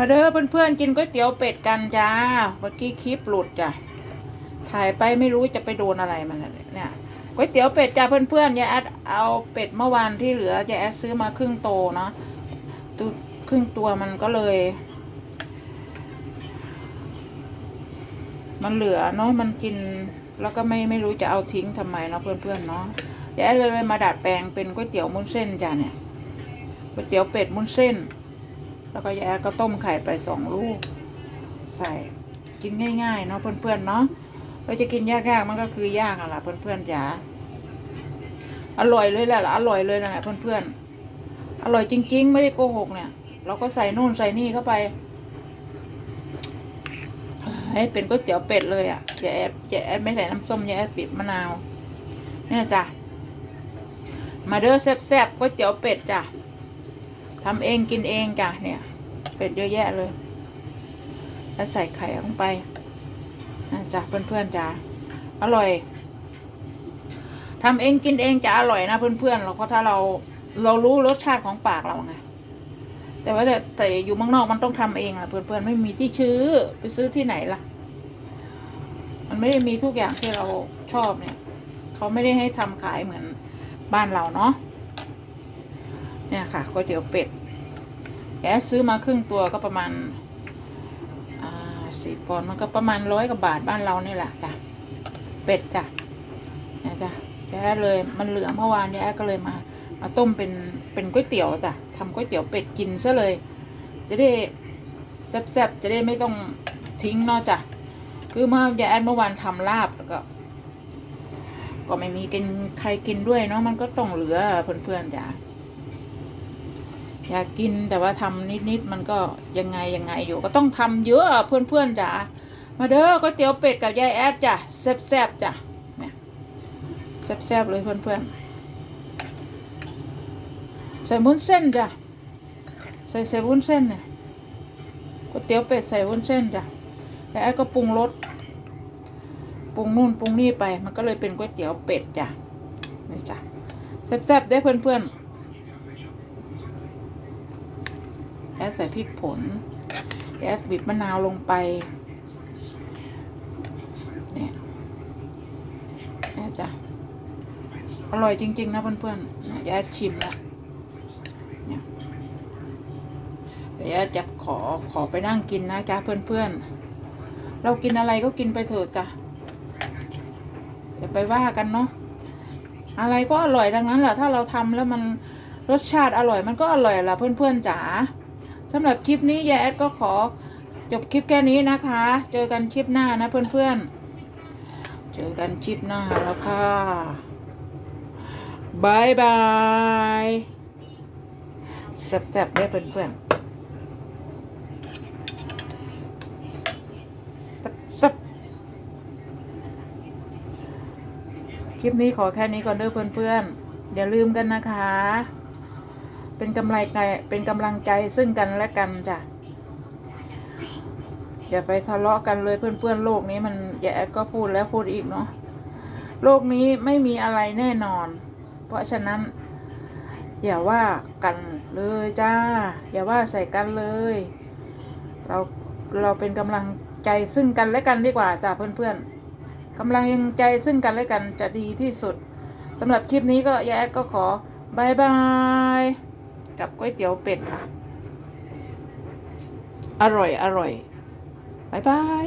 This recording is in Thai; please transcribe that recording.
มาเด้อเพื่อนๆกินก๋วยเตี๋ยวเป็ดกันจ้า เมื่อกี้คลิปหลุดจ้ะ ถ่ายไปไม่รู้จะไปโดนอะไรมันน่ะเนี่ยก๋วยเตี๋ยวเป็ดจ้าเพื่อนๆยายแอดเอาเป็ดเมื่อวานที่เหลือยายแอดซื้อมาครึ่งโตเนาะตัวครึ่งตัวมันก็เลย มันเหลือเนาะมันกินแล้วก็ไม่ไม่รู้จะเอาทิ้งทำไมเนาะเพื่อนๆเนาะยายเลยมาดัดแปลงเป็นก๋วยเตี๋ยวมุ้นเส้นจ้ะเนี่ยก๋วยเตี๋ยวเป็ดมุ้นเส้น แล้วก็ยายแอดก็ต้มไข่ไปสองลูก ใส่กินง่ายๆเนาะเพื่อนๆเนาะเราจะกินยากๆมันก็คือยากอะล่ะเพื่อนๆจ๋าอร่อยเลยแหละอร่อยเลยนะเพื่อนๆอร่อยจริง ๆ ไม่ได้โกหกเนี่ย เราก็ใส่นู่นใส่นี่เข้าไป ให้เป็นก๋วยเตี๋ยวเป็ดเลยอะ่ะอย่าแอดอย่าแอดไม่ใส่น้ำส้มอย่าแอดปิดมะนาวเนี่ยจ้ะมาเด้อแซ่บๆก๋วยเตี๋ยวเป็ดจ้ะทำเองกินเองจ้ะเนี่ย เป็ดเยอะแยะเลย แล้วใส่ไข่ลงไปจ้ะเพื่อนๆจ้ะอร่อยทำเองกินเองจะอร่อยนะเพื่อนๆเราก็ถ้าเราเรารู้รสชาติของปากเราไงแต่ว่าแต่แต่อยู่เมืองนอกมันต้องทำเองนะเพื่อนๆไม่มีที่ซื้อไปซื้อที่ไหนล่ะ มันไม่ได้มีทุกอย่างที่เราชอบเนี่ยเขาไม่ได้ให้ทำขายเหมือนบ้านเราเนาะเนี่ยค่ะก๋วยเตี๋ยวเป็ด แอดซื้อมาครึ่งตัวก็ประมาณสี่ปอนด์มันก็ประมาณร้อยกว่าบาทบ้านเรานี่แหละจ้ะเป็ดจ้ะนี่ยจ้ะแอดเลยมันเหลือเมื่อวานเนี่ยแอดก็เลยมามาต้มเป็นเป็นก๋วยเตี๋ยวจ้ะทำก๋วยเตี๋ยวเป็ดกินซะเลย จะได้แซ่บๆจะได้ไม่ต้องทิ้งเนาะจ้ะคือเมื่อยายแอดเมื่อวานทำลาบแล้วก็ ก็ไม่มีกินใครกินด้วยเนาะมันก็ต้องเหลือเพื่อนๆจ้ะ อยากกินแต่ว่าทำนิดๆมันก็ยังไงยังไงอยู่ก็ต้องทำเยอะเพื่อนๆจ้ะมาเด้อก๋วยเตี๋ยวเป็ดกับยายแอดจ้ะแซ่บๆจ้ะเนี่ยแซ่บๆเลยเพื่อนๆใส่วุ้นเส้นจ้ะใส่ใส่วุ้นเส้นเนี่ยก๋วยเตี๋ยวเป็ดใส่วุ้นเส้นจ้ะยายแอดก็ปรุงรสปรุงนู่นปรุงนี่ไป มันก็เลยเป็นก๋วยเตี๋ยวเป็ดจ้ะนี่จ้ะแซ่บๆได้เพื่อนๆ แอดใส่พริกผลแอดบีบมะนาวลงไปเนี่ยแอดจ้ะอร่อยจริง ๆ นะเพื่อนๆเนี่ยแอดชิมล้วเนี่ยเดี๋ยวแอดจะขอขอไปนั่งกินนะจ้าเพื่อนๆ เรากินอะไรก็กินไปเถอะจ้ะอย่าไปว่ากันเนาะอะไรก็อร่อยดังนั้นแหละถ้าเราทำแล้วมันรสชาติอร่อยมันก็อร่อยละเพื่อนๆจ๋า สำหรับคลิปนี้ยายแอดก็ขอจบคลิปแค่นี้นะคะ เจอกันคลิปหน้านะเพื่อนๆ เจอกันคลิปหน้าแล้วค่ะบายบายแซ่บได้เพื่อนๆแซ่บคลิปนี้ขอแค่นี้ก่อนเด้อเพื่อนๆ อย่าลืมกันนะคะ เป็นกำไรใจเป็นกำลังใจซึ่งกันและกันจ้ะอย่าไปทะเลาะกันเลยเพื่อนๆโลกนี้มันอย่าก็พูดแล้วพูดอีกเนาะโลกนี้ไม่มีอะไรแน่นอน เพราะฉะนั้น อย่าว่ากันเลยจ้า อย่าว่าใส่กันเลย เราเราเป็นกำลังใจซึ่งกันและกันดีกว่าจ้าเพื่อนๆกำลังยังใจซึ่งกันและกันจะดีที่สุดสำหรับคลิปนี้ก็ยายแอดก็ขอบายบาย กับก๋วยเตี๋ยวเป็ดอร่อย อร่อยบายบาย